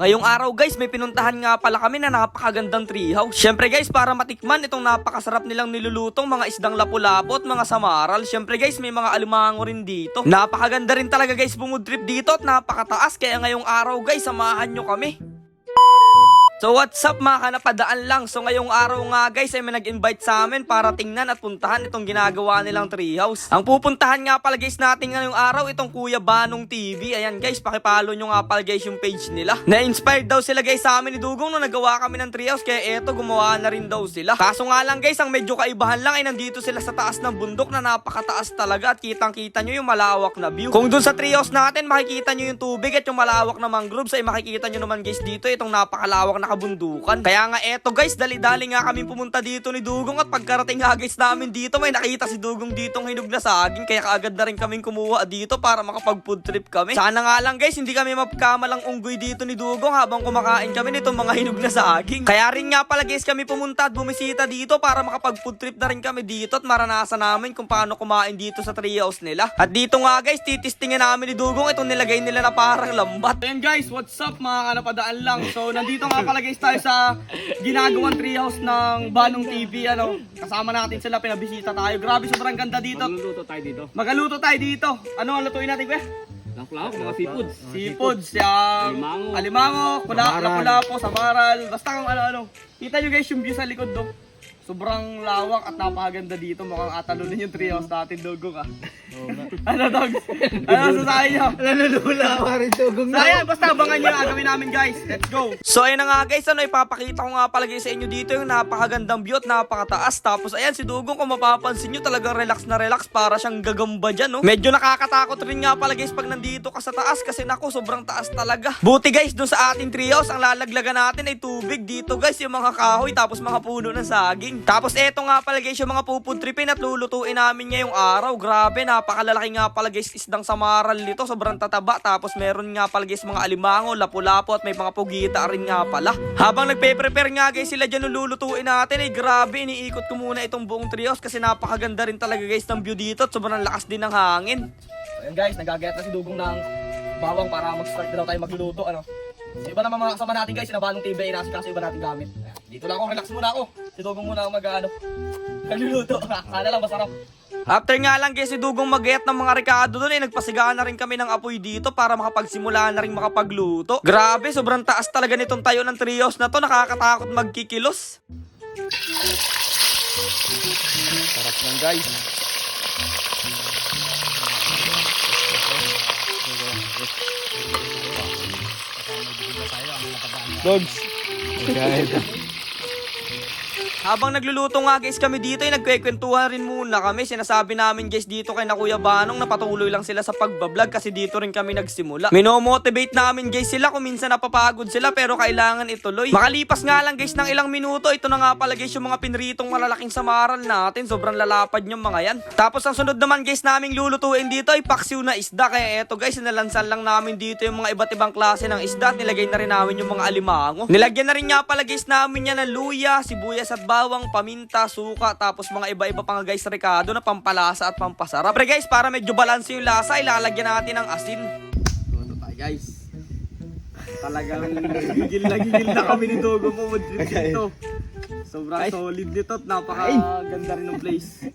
Ngayong araw guys, may pinuntahan nga pala kami na napakagandang treehouse. Syempre guys, para matikman itong napakasarap nilang nilulutong mga isdang lapu-lapu at mga samaral. Syempre guys, may mga alimango rin dito. Napakaganda rin talaga guys bumudrip dito at napakataas. Kaya ngayong araw guys, samahan nyo kami. So what's up mga kanapadaan lang? So ngayong araw nga guys ay may nag-invite sa amin Para tingnan at puntahan itong ginagawa nilang treehouse. Ang pupuntahan nga pala guys natin ngayong araw Itong Kuya Banong TV Ayan guys pakipalo nyo nga pala guys yung page nila. Na-inspired daw sila guys sa amin ni Dugong Nung nagawa kami ng treehouse. Kaya eto gumawa na rin daw sila. Kaso nga lang guys ang medyo kaibahan lang Ay nandito sila sa taas ng bundok Na napakataas talaga. At kitang kita nyo yung malawak na view. Kung dun sa treehouse natin makikita nyo yung tubig At yung malawak na mangroves Ay makikita nyo naman guys dito Itong napakalawak na kabundukan. Kaya nga eto guys, dali-dali nga kami pumunta dito ni Dugong at pagkarating nga guys namin dito, may nakita si Dugong ditong hinog na saging kaya kaagad na rin kaming kumuha dito para makapag food trip kami. Sana nga lang guys, hindi kami mapkamalang unggoy dito ni Dugong habang kumakain kami nitong mga hinog na saging. Kaya rin nga pala guys kami pumunta at bumisita dito para makapag food trip na rin kami dito at maranasan namin kung paano kumain dito sa treehouse nila. At dito nga guys, titistingin namin ni Dugong itong nilagay nila na parang lambat. Ayan guys, what's up mga kanapadaan lang. So nandito nga pala guys tayo sa ginagawang treehouse ng Banong TV. Ano, kasama natin sila, pinabisita tayo. Grabe, sobrang ganda dito. Magluluto tayo dito. Magaluto tayo dito. Ano ang lutuin natin, kuya? Ng flower, mga seafoods. Seafoods, yung Alimango. alimango, kula, Samaral. samaral, basta kung ano-ano. Kita nyo guys yung view sa likod do. Sobrang lawak at napakaganda dito. Mukhang atalunin yung treehouse natin, dugong ah. ano, dog? Ano sasahin nyo? Nalulula pa rin tugong So ayan, basta abangan nyo yung gagawin namin guys. Let's go! So ayun na nga guys, ano ipapakita ko nga pala guys sa inyo dito yung napakagandang view at napakataas. Tapos ayan, si Dugong kung mapapansin nyo talagang relax na relax para siyang gagamba dyan no. Medyo nakakatakot rin nga pala guys pag nandito ka sa taas kasi nako sobrang taas talaga. Buti guys, dun sa ating treehouse, ang lalaglagan natin ay tubig dito guys, yung mga kahoy tapos mga puno ng saging. Tapos eto nga pala guys yung mga pupudripin at lulutuin namin ngayong araw. Grabe, napakalalaki nga pala guys isdang samaral nito. Sobrang tataba. Tapos meron nga pala guys mga alimango, lapu-lapu at may mga pugita rin nga pala. Habang nagpe-prepare nga guys sila dyan lulutuin natin ay grabe, iniikot ko muna itong buong trios kasi napakaganda rin talaga guys ng view dito at sobrang lakas din ng hangin. Ayan guys, nagagayat na si Dugong ng bawang para mag-start na daw tayo magluluto. Ano? Sa iba naman mga kasama natin guys, sinabalong TV, inasi kasi iba natin gamit. Dito lang ako, relax muna ako. Si Dugong muna ako mag ano, nagluluto. Sana lang masarap. After nga lang guys, si Dugong mag ng mga rekado doon eh, nagpasigaan na rin kami ng apoy dito para makapagsimula na rin makapagluto. Grabe, sobrang taas talaga nitong tayo ng trios na to, nakakatakot magkikilos. Sarap lang guys. Dogs. Habang nagluluto nga guys kami dito ay nagkwekwentuhan rin muna kami. Sinasabi namin guys dito kay na Kuya Banong na patuloy lang sila sa pagbablog kasi dito rin kami nagsimula. Minomotivate namin guys sila kung minsan napapagod sila pero kailangan ituloy. Makalipas nga lang guys ng ilang minuto ito na nga pala guys yung mga pinritong malalaking samaral natin. Sobrang lalapad yung mga yan. Tapos ang sunod naman guys naming lulutuin dito ay paksiw na isda. Kaya eto guys sinalansan lang namin dito yung mga iba't ibang klase ng isda at nilagay na rin namin yung mga alimango. Nilagyan na rin nga pala guys namin yan ng luya, sibuyas at bawang, paminta, suka, tapos mga iba-iba pang guys rekado na pampalasa at pampasarap. Pre guys, para medyo balanse yung lasa, ilalagyan natin ng asin. Luto tayo guys. Talagang gigil na gigil na kami ni Dogo mo dito. Sobrang solid nito at napakaganda rin ng place.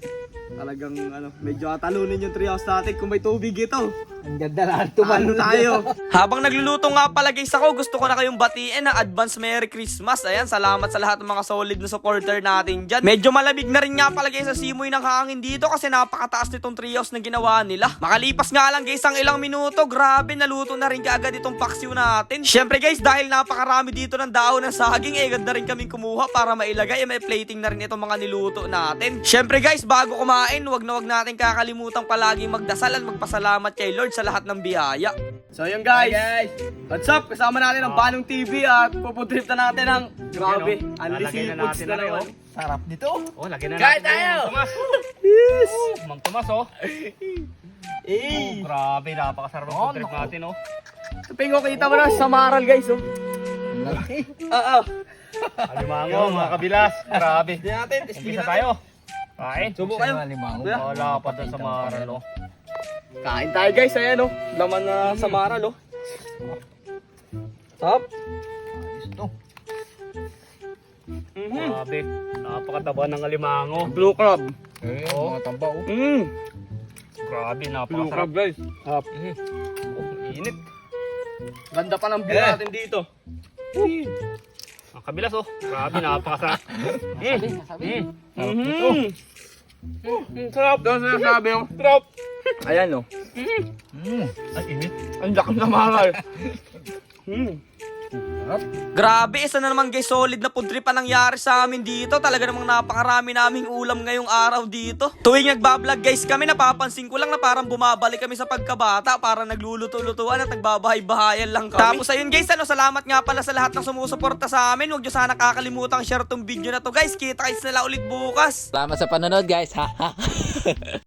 Talagang ano, medyo atalunin yung treehouse natin kung may tubig ito. Ang ganda na Ano tayo? Habang nagluluto nga pala guys ako, gusto ko na kayong batiin ng advance Merry Christmas. Ayan, salamat sa lahat ng mga solid na supporter natin dyan. Medyo malamig na rin nga pala guys sa simoy ng hangin dito kasi napakataas nitong treehouse na ginawa nila. Makalipas nga lang guys ang ilang minuto, grabe naluto na rin kaagad itong paksiw natin. Syempre guys, dahil napakarami dito ng daon ng saging, eh ganda rin kaming kumuha para mailagay. Eh, may plating na rin itong mga niluto natin. Syempre guys, bago kumain, wag na wag natin kakalimutan palagi magdasal at magpasalamat kay Lord sa lahat ng biyaya. So yun guys, what's up? Kasama natin ang Banong TV at puputrip na natin ang grabe, unli Lalagay na seafoods natin na na naman. Sarap nito. Oh, lagyan na Kain natin tayo! yung Mang Tomas. Yes! Oh, Mang Tomas, oh. Eh! Oh, grabe, napakasarap ang Oh, food trip naku. natin, oh. Pingo, kita mo na sa Maral guys, oh. Laki. Ah, ah. Alimango, mga kabilas. Grabe. Tignan natin, Umpisa natin. tayo. Kain. Subo kayo. Kuya? Wala pa doon sa maral, oh. Kain tayo guys, ayan oh. Laman na sa Maral oh. Top. Ayos to. Mhm. Grabe. Napakataba ng alimango. Blue crab. Eh, Oo. mga tamba oh. Mm. Grabe, Blue napakasarap. crab guys. Top. Oh, init. Ganda pa ng view Eh. natin dito. Ang kabilas oh. Grabe, napakasarap. Mm. Mm. Mhm. Mm, sarap. Doon sinasabi yung sarap. Ayan oh. Mm. Ay, init. Ang lakas na mahal. Hmm. Grabe, isa na naman guys, solid na pudri pa nangyari sa amin dito. Talaga namang napakarami naming ulam ngayong araw dito. Tuwing nagbablog guys kami, napapansin ko lang na parang bumabalik kami sa pagkabata. Parang nagluluto-lutuan at nagbabahay-bahayan lang kami. Tapos ayun guys, ano, salamat nga pala sa lahat ng sumusuporta sa amin. Huwag nyo sana kakalimutan share tong video na to guys. Kita guys nila ulit bukas. Salamat sa panonood guys. Ha.